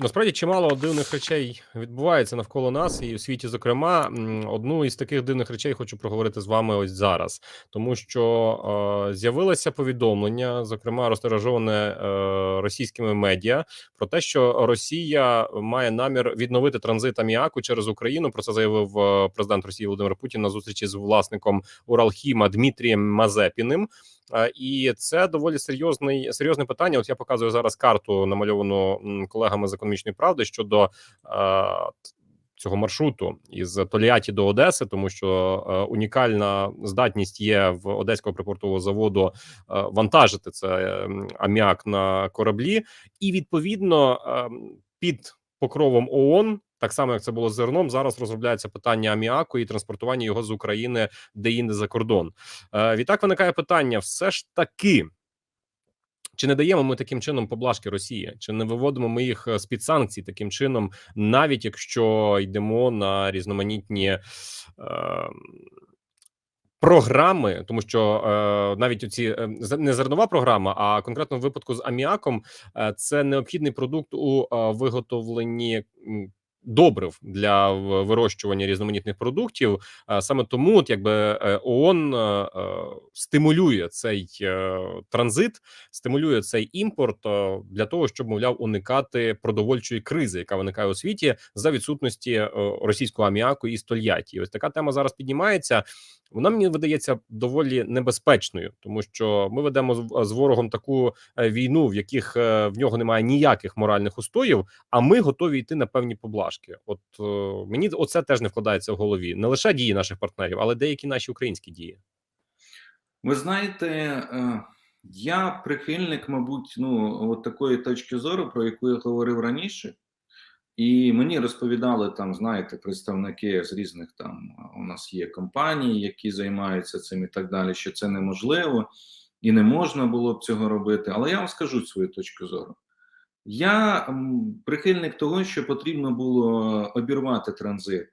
Насправді чимало дивних речей відбувається навколо нас і у світі. Зокрема, одну із таких дивних речей хочу проговорити з вами ось зараз, тому що е, з'явилося повідомлення, зокрема розтиражоване е, російськими медіа, про те, що Росія має намір відновити транзит аміаку через Україну. Про це заявив е, президент Росії Володимир Путін на зустрічі з власником Уралхіма Дмитрієм Мазепіним. Е, І це доволі серйозний серйозне питання. От я показую зараз карту, намальовану колегами з економічної правди щодо е, цього маршруту із Тольятті до Одеси, тому що е, унікальна здатність є в одеського припортового заводу е, вантажити це е, аміак на кораблі, і відповідно е, під покровом ООН, так само як це було з зерном, зараз розробляється питання аміаку і транспортування його з України де-інде за кордон. Е, Відтак виникає питання: все ж таки. Чи не даємо ми таким чином поблажки Росії? Чи не виводимо ми їх з під санкцій таким чином, навіть якщо йдемо на різноманітні е, програми, тому що е, навіть оці е, не зернова програма, а конкретно в випадку з аміаком, е, це необхідний продукт у е, виготовленні. Добрив для вирощування різноманітних продуктів, саме тому, от якби е, ООН е, е, стимулює цей транзит, стимулює цей імпорт для того, щоб мовляв уникати продовольчої кризи, яка виникає у світі за відсутності російського аміаку і стольяті. Ось така тема зараз піднімається. Вона мені видається доволі небезпечною, тому що ми ведемо з, ворогом таку війну, в яких в нього немає ніяких моральних устоїв, а ми готові йти на певні поблажки. От е, мені оце теж не вкладається в голові. Не лише дії наших партнерів, але деякі наші українські дії. Ви знаєте, е, я прихильник, мабуть, ну от такої точки зору, про яку я говорив раніше, і мені розповідали там, знаєте, представники з різних там у нас є компанії, які займаються цим і так далі, що це неможливо і не можна було б цього робити. Але я вам скажу свою точку зору. Я прихильник того, що потрібно було обірвати транзит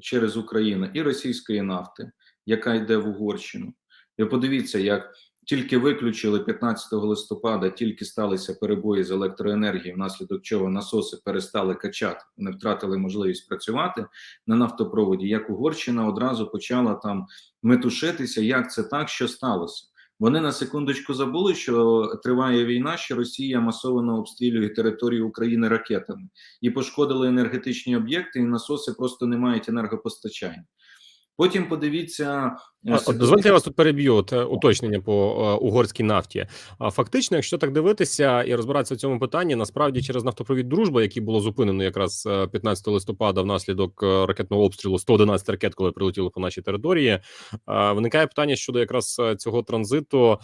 через Україну і російської нафти, яка йде в Угорщину. І подивіться, як тільки виключили 15 листопада, тільки сталися перебої з електроенергією, внаслідок чого насоси перестали качати, вони втратили можливість працювати на нафтопроводі. Як Угорщина одразу почала там метушитися, як це так, що сталося. Вони на секундочку забули, що триває війна, що Росія масово обстрілює територію України ракетами і пошкодили енергетичні об'єкти, і насоси просто не мають енергопостачання. Потім подивіться е, От дозвольте, я вас тут переб'ю от, е, уточнення по е, угорській нафті. А фактично, якщо так дивитися і розбиратися в цьому питанні, насправді через нафтопровід дружба, який було зупинено якраз е, 15 листопада внаслідок ракетного обстрілу 111 ракет, коли прилетіли по нашій території, виникає питання щодо якраз цього транзиту.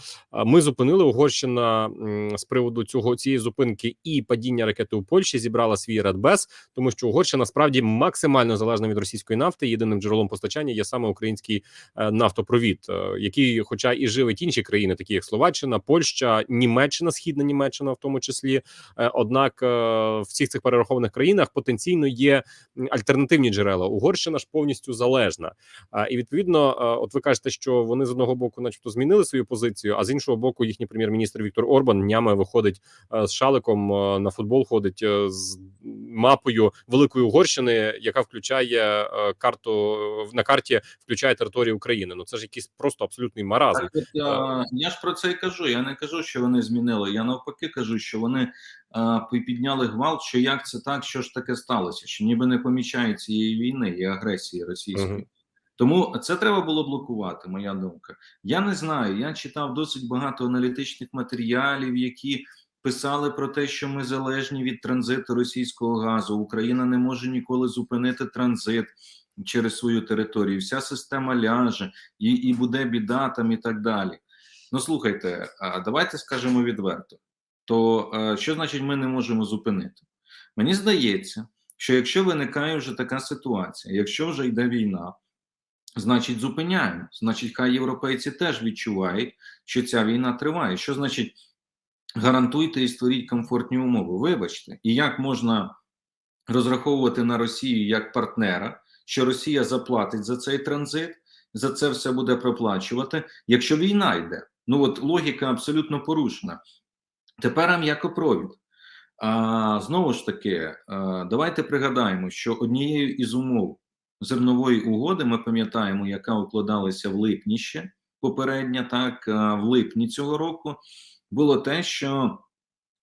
Ми зупинили Угорщина з приводу цього цієї зупинки і падіння ракети у Польщі зібрала свій радбез, тому що Угорщина справді максимально залежна від російської нафти. Єдиним джерелом постачання є саме український е, нафтопровід, е, який, хоча і живить інші країни, такі як Словаччина, Польща, Німеччина, східна Німеччина, в тому числі. Е, Однак в всіх цих перерахованих країнах потенційно є альтернативні джерела. Угорщина ж повністю залежна. І відповідно, от ви кажете, що вони з одного боку, начебто, змінили свою позицію, а з іншого боку, їхній прем'єр-міністр Віктор Орбан днями виходить з шаликом на футбол, ходить з мапою Великої Угорщини, яка включає карту на карті, включає територію України. Ну це ж якийсь просто абсолютний маразм. Так, от, а, я ж про це і кажу. Я не кажу, що вони змінили. Я навпаки кажу, що вони підняли гвалт, що як це так, що ж таке сталося, що ніби не помічають цієї війни і агресії російської. Мгм. Тому це треба було блокувати, моя думка. Я не знаю. Я читав досить багато аналітичних матеріалів, які писали про те, що ми залежні від транзиту російського газу. Україна не може ніколи зупинити транзит через свою територію. Вся система ляже, і, і буде біда там і так далі. Ну слухайте, давайте скажемо відверто: то е, що значить ми не можемо зупинити? Мені здається, що якщо виникає вже така ситуація, якщо вже йде війна, значить зупиняємо. Значить, хай європейці теж відчувають, що ця війна триває. Що значить гарантуйте і створіть комфортні умови? Вибачте, і як можна розраховувати на Росію як партнера, що Росія заплатить за цей транзит, за це все буде проплачувати, якщо війна йде. Ну от логіка абсолютно порушена. Тепер ам'якопровід. А знову ж таки, давайте пригадаємо, що однією із умов зернової угоди ми пам'ятаємо, яка укладалася в липні ще попередня, так в липні цього року, було те, що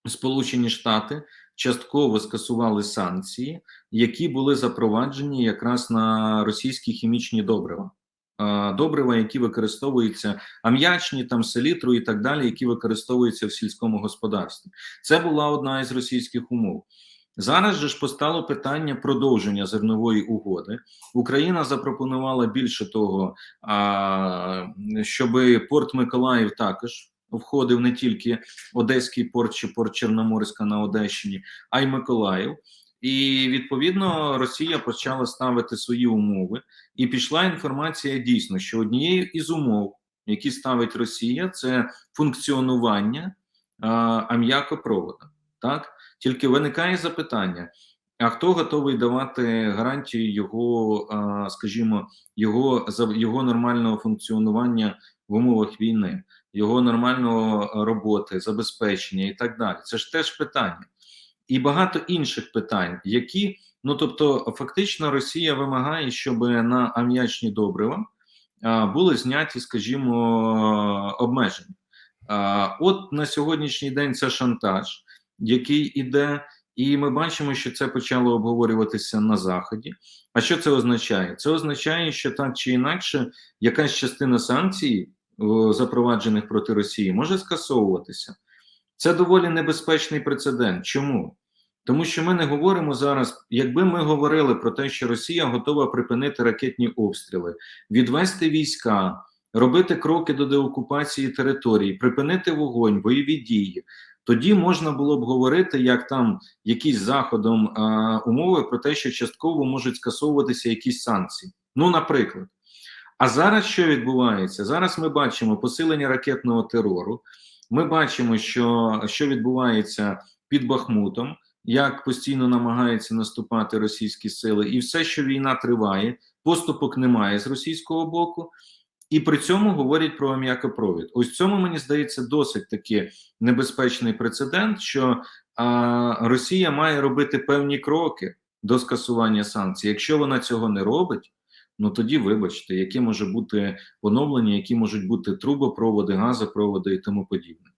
Сполучені Штати частково скасували санкції, які були запроваджені якраз на російські хімічні добрива. Добрива, які використовуються ам'ячні, там селітру і так далі, які використовуються в сільському господарстві. Це була одна із російських умов. Зараз же ж постало питання продовження зернової угоди. Україна запропонувала більше того, щоб порт Миколаїв також входив не тільки Одеський порт чи порт Чорноморська на Одещині, а й Миколаїв. І відповідно Росія почала ставити свої умови, і пішла інформація дійсно, що однією із умов, які ставить Росія, це функціонування а, ам'якопроводу. Так тільки виникає запитання: а хто готовий давати гарантії його, а, скажімо, його за його нормального функціонування в умовах війни, його нормального роботи, забезпечення і так далі? Це ж теж питання, і багато інших питань, які ну тобто, фактично, Росія вимагає, щоб на ам'ячні добрива були зняті, скажімо, обмеження. От на сьогоднішній день це шантаж, який іде, і ми бачимо, що це почало обговорюватися на заході. А що це означає? Це означає, що так чи інакше, якась частина санкцій, запроваджених проти Росії, може скасовуватися. Це доволі небезпечний прецедент. Чому? Тому що ми не говоримо зараз, якби ми говорили про те, що Росія готова припинити ракетні обстріли, відвести війська, робити кроки до деокупації території, припинити вогонь, бойові дії. Тоді можна було б говорити, як там якісь заходом а, умови про те, що частково можуть скасовуватися якісь санкції. Ну, наприклад. А зараз що відбувається? Зараз ми бачимо посилення ракетного терору. Ми бачимо, що, що відбувається під Бахмутом, як постійно намагаються наступати російські сили, і все, що війна триває, поступок немає з російського боку. І при цьому говорять про ам'якопровід. Ось цьому мені здається досить таки небезпечний прецедент, що а, Росія має робити певні кроки до скасування санкцій. Якщо вона цього не робить, ну тоді вибачте, яке може бути поновлення, які можуть бути трубопроводи, газопроводи і тому подібне.